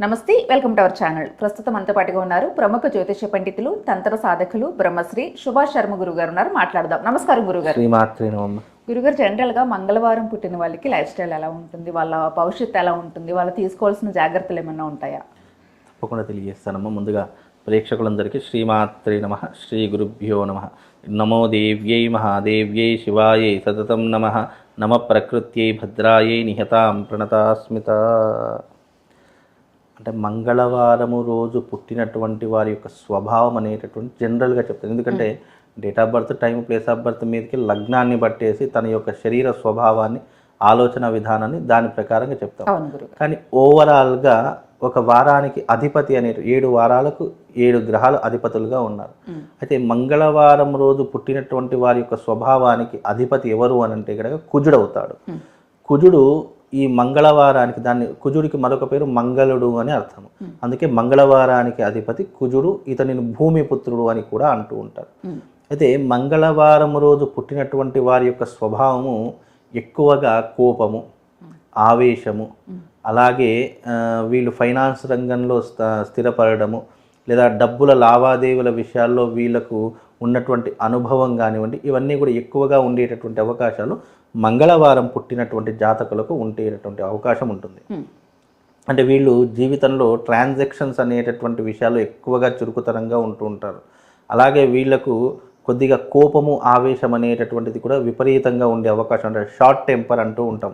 నమస్తే welcome to our channel. ప్రస్తుతం అంతా పాటుగా ఉన్నారు ప్రముఖ జ్యోతిష పండితులు తంత్ర సాధకులు బ్రహ్మశ్రీ సుభాష్ శర్మ గురువు గారు ఉన్నారు. మాట్లాడదాం. నమస్కారం గురుగారు. గురుగారు జనరల్గా మంగళవారం పుట్టిన వాళ్ళకి లైఫ్ స్టైల్ ఎలా ఉంటుంది? వాళ్ళ భవిష్యత్తు ఎలా ఉంటుంది? వాళ్ళు తీసుకోవాల్సిన జాగ్రత్తలు ఏమన్నా ఉంటాయా? తప్పకుండా తెలియజేస్తానమ్మ. ముందుగా ప్రేక్షకులందరికీ శ్రీమాత్రి నమ శ్రీ గురుభ్యో నమ. నమో దేవ్యై మహాదేవ్యై శివాయై సతతం నమ. నమ ప్రకృత్యై భద్రాయై నిహతాం ప్రణతాస్మిత. అంటే మంగళవారము రోజు పుట్టినటువంటి వారి యొక్క స్వభావం అనేటటువంటి జనరల్గా చెప్తాను. ఎందుకంటే date of birth time place of birth మీదకి లగ్నాన్ని బట్టేసి తన యొక్క శరీర స్వభావాన్ని ఆలోచన విధానాన్ని దాని ప్రకారంగా చెప్తాం. కానీ ఓవరాల్గా ఒక వారానికి అధిపతి అనే ఏడు వారాలకు ఏడు గ్రహాలు అధిపతులుగా ఉన్నారు. అయితే మంగళవారం రోజు పుట్టినటువంటి వారి యొక్క స్వభావానికి అధిపతి ఎవరు అని అంటే కనుక కుజుడు అవుతాడు. మ్మ్. కుజుడు ఈ మంగళవారానికి దాన్ని కుజుడికి మరొక పేరు మంగళుడు అని అర్థము మ్మ్. అందుకే మంగళవారానికి అధిపతి కుజుడు ఇతనిని భూమిపుత్రుడు అని కూడా అంటూ ఉంటారు. అయితే మంగళవారం రోజు పుట్టినటువంటి వారి యొక్క స్వభావము ఎక్కువగా కోపము ఆవేశము అలాగే వీళ్ళు ఫైనాన్స్ రంగంలో స్థ- స్థిరపడము లేదా డబ్బుల లావాదేవీల విషయాల్లో వీళ్ళకు ఉన్నటువంటి అనుభవం కానివ్వండి ఇవన్నీ కూడా ఎక్కువగా ఉండేటటువంటి అవకాశాలు మంగళవారం పుట్టినటువంటి జాతకులకు ఉండేటటువంటి అవకాశం ఉంటుంది. అంటే వీళ్ళు జీవితంలో ట్రాన్సాక్షన్స్ అనేటటువంటి విషయాలు ఎక్కువగా చురుకుతనంగా ఉంటూ ఉంటారు. అలాగే వీళ్ళకు కొద్దిగా కోపము ఆవేశం అనేటటువంటిది కూడా విపరీతంగా ఉండే అవకాశం ఉంటుంది షార్ట్ టెంపర్ అంటూ ఉంటాం.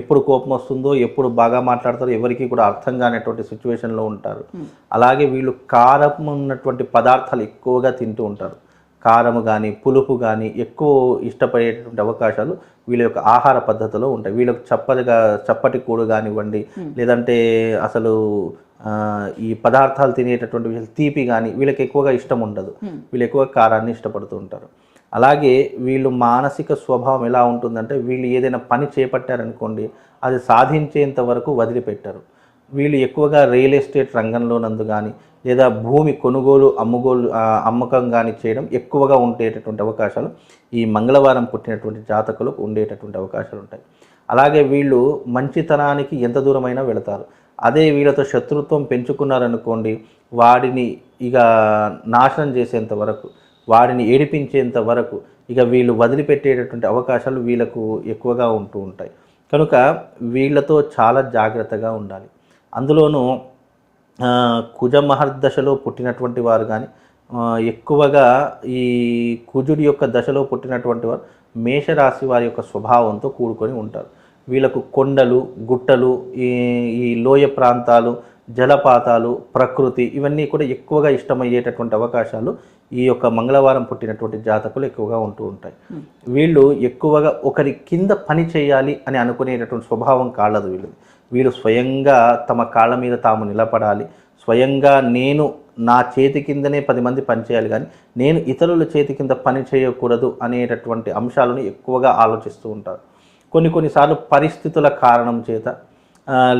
ఎప్పుడు కోపం వస్తుందో ఎప్పుడు బాగా మాట్లాడతారో ఎవరికి కూడా అర్థం కానటువంటి సిచ్యువేషన్లో ఉంటారు. అలాగే వీళ్ళు కారం ఉన్నటువంటి పదార్థాలు ఎక్కువగా తింటూ ఉంటారు. కారము కానీ పులుపు కానీ ఎక్కువ ఇష్టపడేటటువంటి అవకాశాలు వీళ్ళ యొక్క ఆహార పద్ధతిలో ఉంటాయి. వీళ్ళకి చప్పటిగా చప్పటి కూడు కానివ్వండి లేదంటే అసలు ఈ పదార్థాలు తినేటటువంటి విషయాలు తీపి కానీ వీళ్ళకి ఎక్కువగా ఇష్టం ఉండదు. వీళ్ళు ఎక్కువ కారాన్ని ఇష్టపడుతూ ఉంటారు. అలాగే వీళ్ళు మానసిక స్వభావం ఎలా ఉంటుందంటే వీళ్ళు ఏదైనా పని చేపట్టారనుకోండి అది సాధించేంత వరకు వదిలిపెట్టరు. వీళ్ళు ఎక్కువగా రియల్ ఎస్టేట్ రంగంలోనందు కానీ లేదా భూమి కొనుగోలు అమ్ముగోలు అమ్మకం కానీ చేయడం ఎక్కువగా ఉండేటటువంటి అవకాశాలు ఈ మంగళవారం పుట్టినటువంటి జాతకులకు ఉండేటటువంటి అవకాశాలు ఉంటాయి. అలాగే వీళ్ళు మంచితనానికి ఎంత దూరమైనా వెళతారు. అదే వీళ్ళతో శత్రుత్వం పెంచుకున్నారనుకోండి వాడిని ఇక నాశనం చేసేంత వరకు వాడిని ఏడిపించేంత వరకు ఇక వీళ్ళు వదిలిపెట్టేటటువంటి అవకాశాలు వీళ్ళకు ఎక్కువగా ఉంటూ ఉంటాయి. కనుక వీళ్ళతో చాలా జాగ్రత్తగా ఉండాలి. అందులోనూ ఆ, కుజ మహర్దశలో పుట్టినటువంటి వారు కానీ ఎక్కువగా ఈ కుజుడి యొక్క దశలో పుట్టినటువంటి వారు మేషరాశి వారి యొక్క స్వభావంతో కూడుకొని ఉంటారు. వీళ్ళకు కొండలు గుట్టలు ఈ ఈ లోయ ప్రాంతాలు జలపాతాలు ప్రకృతి ఇవన్నీ కూడా ఎక్కువగా ఇష్టమయ్యేటటువంటి అవకాశాలు ఈ యొక్క మంగళవారం పుట్టినటువంటి జాతకులు ఎక్కువగా ఉంటూ ఉంటాయి. వీళ్ళు ఎక్కువగా ఒకరి కింద పని చేయాలి అని అనుకునేటటువంటి స్వభావం కాళ్ళదు వీళ్ళది వీళ్ళు స్వయంగా తమ కాళ్ళ మీద తాము నిలబడాలి. స్వయంగా నేను నా చేతి కిందనే పది మంది పనిచేయాలి కానీ నేను ఇతరుల చేతి కింద పని చేయకూడదు అనేటటువంటి అంశాలను ఎక్కువగా ఆలోచిస్తూ ఉంటారు. కొన్ని కొన్నిసార్లు పరిస్థితుల కారణం చేత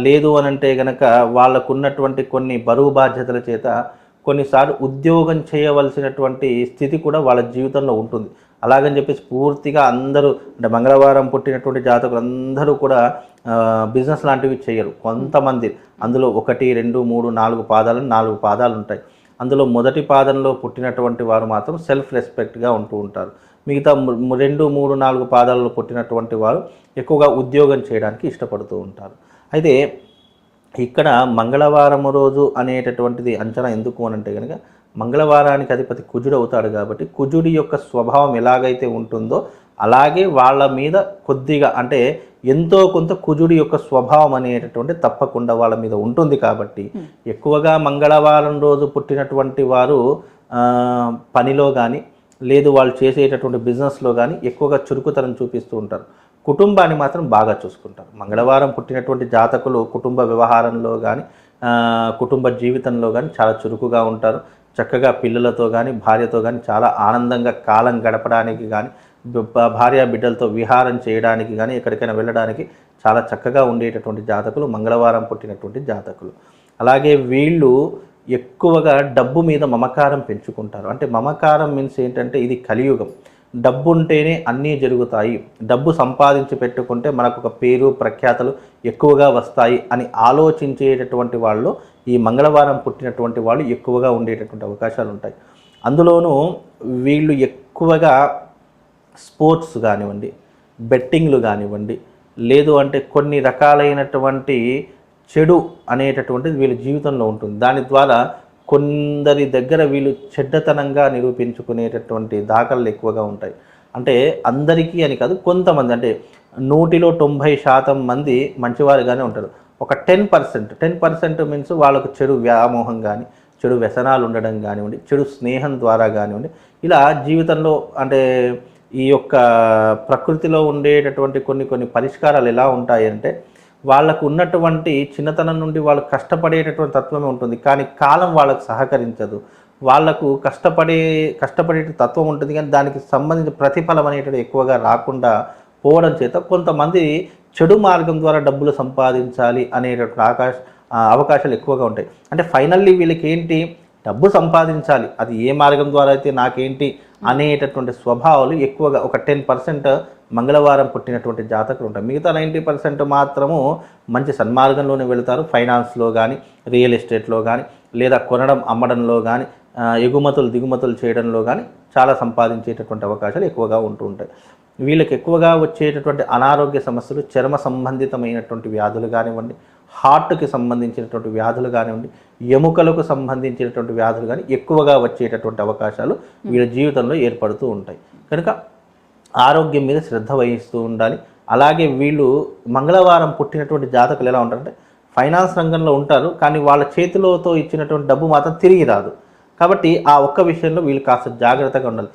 లేదు అని అంటే గనక వాళ్ళకున్నటువంటి కొన్ని బరువు బాధ్యతల చేత కొన్నిసార్లు ఉద్యోగం చేయవలసినటువంటి స్థితి కూడా వాళ్ళ జీవితంలో ఉంటుంది. అలాగని చెప్పేసి పూర్తిగా అందరూ అంటే మంగళవారం పుట్టినటువంటి జాతకులు అందరూ కూడా బిజినెస్ లాంటివి చేయరు. కొంతమంది. అందులో ఒకటి రెండు మూడు నాలుగు పాదాలు నాలుగు పాదాలు ఉంటాయి అందులో మొదటి పాదంలో పుట్టినటువంటి వారు మాత్రం సెల్ఫ్ రెస్పెక్ట్గా ఉంటూ ఉంటారు. మిగతా రెండు మూడు నాలుగు పాదాలలో పుట్టినటువంటి వారు ఎక్కువగా ఉద్యోగం చేయడానికి ఇష్టపడుతూ ఉంటారు. అయితే ఇక్కడ మంగళవారం రోజు అనేటటువంటిది అంచనా ఎందుకు అని అంటే కనుక మంగళవారానికి అధిపతి కుజుడు అవుతాడు కాబట్టి కుజుడి యొక్క స్వభావం ఎలాగైతే ఉంటుందో అలాగే వాళ్ళ మీద కొద్దిగా అంటే ఎంతో కొంత కుజుడి యొక్క స్వభావం అనేటటువంటి తప్పకుండా వాళ్ళ మీద ఉంటుంది కాబట్టి ఎక్కువగా మంగళవారం రోజు పుట్టినటువంటి వారు పనిలో కానీ లేదు వాళ్ళు చేసేటటువంటి బిజినెస్లో కానీ ఎక్కువగా చురుకుతనం చూపిస్తూ ఉంటారు. కుటుంబాన్ని మాత్రం బాగా చూసుకుంటారు. మంగళవారం పుట్టినటువంటి జాతకులు కుటుంబ వ్యవహారంలో కానీ కుటుంబ జీవితంలో కానీ చాలా చురుకుగా ఉంటారు. చక్కగా పిల్లలతో కానీ భార్యతో కానీ చాలా ఆనందంగా కాలం గడపడానికి కానీ భార్యా భార్య బిడ్డలతో విహారం చేయడానికి కానీ ఎక్కడికైనా వెళ్ళడానికి చాలా చక్కగా ఉండేటటువంటి జాతకులు మంగళవారం పుట్టినటువంటి జాతకులు. అలాగే వీళ్ళు ఎక్కువగా డబ్బు మీద మమకారం పెంచుకుంటారు. అంటే మమకారం మీన్స్ ఏంటంటే ఇది కలియుగం. డబ్బు ఉంటేనే అన్నీ జరుగుతాయి. డబ్బు సంపాదించి పెట్టుకుంటే మనకు ఒక పేరు ప్రఖ్యాతలు ఎక్కువగా వస్తాయి అని ఆలోచించేటటువంటి వాళ్ళు ఈ మంగళవారం పుట్టినటువంటి వాళ్ళు ఎక్కువగా ఉండేటటువంటి అవకాశాలు ఉంటాయి అందులోనూ వీళ్ళు ఎక్కువగా స్పోర్ట్స్ కానివ్వండి బెట్టింగ్లు కానివ్వండి లేదు అంటే కొన్ని రకాలైనటువంటి చెడు అనేటటువంటిది వీళ్ళ జీవితంలో ఉంటుంది. దాని ద్వారా కొందరి దగ్గర వీళ్ళు చెడ్డతనంగా నిరూపించుకునేటటువంటి దాఖలు ఎక్కువగా ఉంటాయి. అంటే అందరికీ అని కాదు కొంతమంది అంటే నూటిలో తొంభై శాతం మంది మంచివారుగానే ఉంటారు. ఒక ten percent ten percent means వాళ్ళకు చెడు వ్యామోహం కానీ చెడు వ్యసనాలు ఉండడం కానివ్వండి చెడు స్నేహం ద్వారా కానివ్వండి ఇలా జీవితంలో అంటే ఈ యొక్క ప్రకృతిలో ఉండేటటువంటి కొన్ని కొన్ని పరిష్కారాలు ఎలా ఉంటాయి అంటే వాళ్ళకు ఉన్నటువంటి చిన్నతనం నుండి వాళ్ళు కష్టపడేటటువంటి తత్వమే ఉంటుంది. కానీ కాలం వాళ్ళకు సహకరించదు. వాళ్ళకు కష్టపడే కష్టపడే తత్వం ఉంటుంది కానీ దానికి సంబంధించిన ప్రతిఫలం అనేటువంటి ఎక్కువగా రాకుండా పోవడం చేత కొంతమంది చెడు మార్గం ద్వారా డబ్బులు సంపాదించాలి అనేటటువంటి ఆకాశ అవకాశాలు ఎక్కువగా ఉంటాయి. అంటే ఫైనల్లీ వీళ్ళకి ఏంటి డబ్బు సంపాదించాలి. అది ఏ మార్గం ద్వారా అయితే నాకేంటి? అనేటటువంటి స్వభావాలు ఎక్కువగా ఒక టెన్ పర్సెంట్ మంగళవారం పుట్టినటువంటి జాతకులు ఉంటాయి మిగతా నైంటీ పర్సెంట్ మాత్రము మంచి సన్మార్గంలోనే వెళతారు. ఫైనాన్స్లో కానీ రియల్ ఎస్టేట్లో కానీ లేదా కొనడం అమ్మడంలో కానీ ఎగుమతులు దిగుమతులు చేయడంలో కానీ చాలా సంపాదించేటటువంటి అవకాశాలు ఎక్కువగా ఉంటూ ఉంటాయి. వీళ్ళకి ఎక్కువగా వచ్చేటటువంటి అనారోగ్య సమస్యలు చర్మ సంబంధితమైనటువంటి వ్యాధులు కానివ్వండి హార్ట్కి సంబంధించినటువంటి వ్యాధులు కానివ్వండి ఎముకలకు సంబంధించినటువంటి వ్యాధులు కానీ ఎక్కువగా వచ్చేటటువంటి అవకాశాలు వీళ్ళ జీవితంలో ఏర్పడుతూ ఉంటాయి. కనుక ఆరోగ్యం మీద శ్రద్ధ వహిస్తూ ఉండాలి. అలాగే వీళ్ళు మంగళవారం పుట్టినటువంటి జాతకులు ఎలా ఉంటారంటే ఫైనాన్స్ రంగంలో ఉంటారు కానీ వాళ్ళ చేతిలోతో ఇచ్చినటువంటి డబ్బు మాత్రం తిరిగి రాదు. కాబట్టి ఆ ఒక్క విషయంలో వీళ్ళు కాస్త జాగ్రత్తగా ఉండాలి.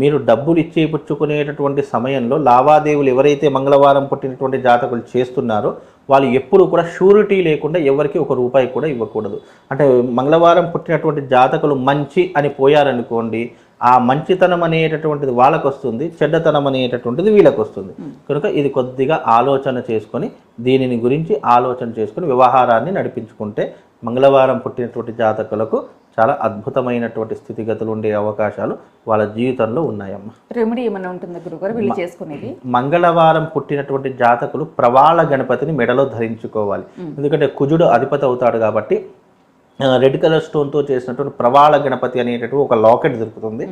మీరు డబ్బులు ఇచ్చి పుచ్చుకునేటటువంటి సమయంలో లావాదేవీలు ఎవరైతే మంగళవారం పుట్టినటువంటి జాతకులు చేస్తున్నారో వాళ్ళు ఎప్పుడు కూడా షూరిటీ లేకుండా ఎవరికి ఒక రూపాయి కూడా ఇవ్వకూడదు. అంటే మంగళవారం పుట్టినటువంటి జాతకులు మంచి అని పోయారనుకోండి ఆ మంచితనం అనేటటువంటిది వాళ్ళకు వస్తుంది చెడ్డతనం అనేటటువంటిది వీళ్ళకి వస్తుంది కనుక ఇది కొద్దిగా ఆలోచన చేసుకొని దీనిని గురించి ఆలోచన చేసుకొని వ్యవహారాన్ని నడిపించుకుంటే మంగళవారం పుట్టినటువంటి జాతకులకు చాలా అద్భుతమైనటువంటి స్థితిగతులు ఉండే అవకాశాలు వాళ్ళ జీవితంలో ఉన్నాయమ్మ. రెమెడీ ఏమైనా ఉంటుందా గురుగారు? వీళ్ళు చేసుకునేది? మంగళవారం పుట్టినటువంటి జాతకులు ప్రవాళ గణపతిని మెడలో ధరించుకోవాలి. ఎందుకంటే కుజుడు అధిపతి అవుతాడు కాబట్టి రెడ్ కలర్ స్టోన్తో చేసినటువంటి ప్రవాళ గణపతి అనేటటువంటి ఒక లాకెట్ దొరుకుతుంది.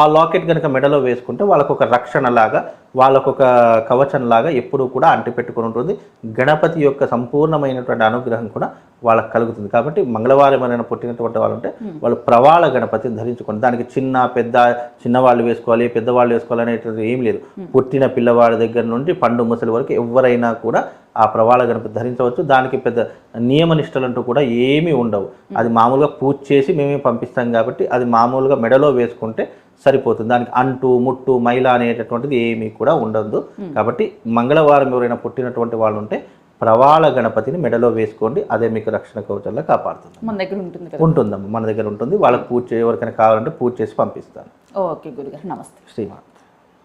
ఆ లాకెట్ కనుక మెడలో వేసుకుంటే వాళ్ళకు ఒక రక్షణ లాగా వాళ్ళకు ఒక కవచం లాగా ఎప్పుడూ కూడా అంటిపెట్టుకుని ఉంటుంది. గణపతి యొక్క సంపూర్ణమైనటువంటి అనుగ్రహం కూడా వాళ్ళకి కలుగుతుంది. కాబట్టి మంగళవారం ఏమైనా పుట్టినటువంటి వాళ్ళు ఉంటే వాళ్ళు ప్రవాళ గణపతిని ధరించుకోండి. దానికి చిన్న పెద్ద చిన్నవాళ్ళు వేసుకోవాలి పెద్దవాళ్ళు వేసుకోవాలి అనేటువంటి ఏం లేదు. పుట్టిన పిల్లవాడి దగ్గర నుండి పండు ముసలి వరకు ఎవరైనా కూడా ఆ ప్రవాళ గణపతి ధరించవచ్చు. దానికి పెద్ద నియమ నిష్టలంటూ కూడా ఏమీ ఉండవు. అది మామూలుగా పూజ చేసి మేమే పంపిస్తాం కాబట్టి అది మామూలుగా మెడలో వేసుకుంటే సరిపోతుంది. దానికి అంటు ముట్టు మైల అనేటటువంటిది ఏమీ కూడా ఉండదు. కాబట్టి మంగళవారం ఎవరైనా పుట్టినటువంటి వాళ్ళు ఉంటే ప్రవాళ గణపతిని మెడలో వేసుకోండి అదే మీకు రక్షణ కవచంలో కాపాడుతుంది. మన దగ్గర ఉంటుంది ఉంటుందమ్మా మన దగ్గర ఉంటుంది. వాళ్ళకి పూజ ఎవరికైనా కావాలంటే పూజ చేసి పంపిస్తాను. ఓకే గురుగారు నమస్తే. శ్రీమాన్.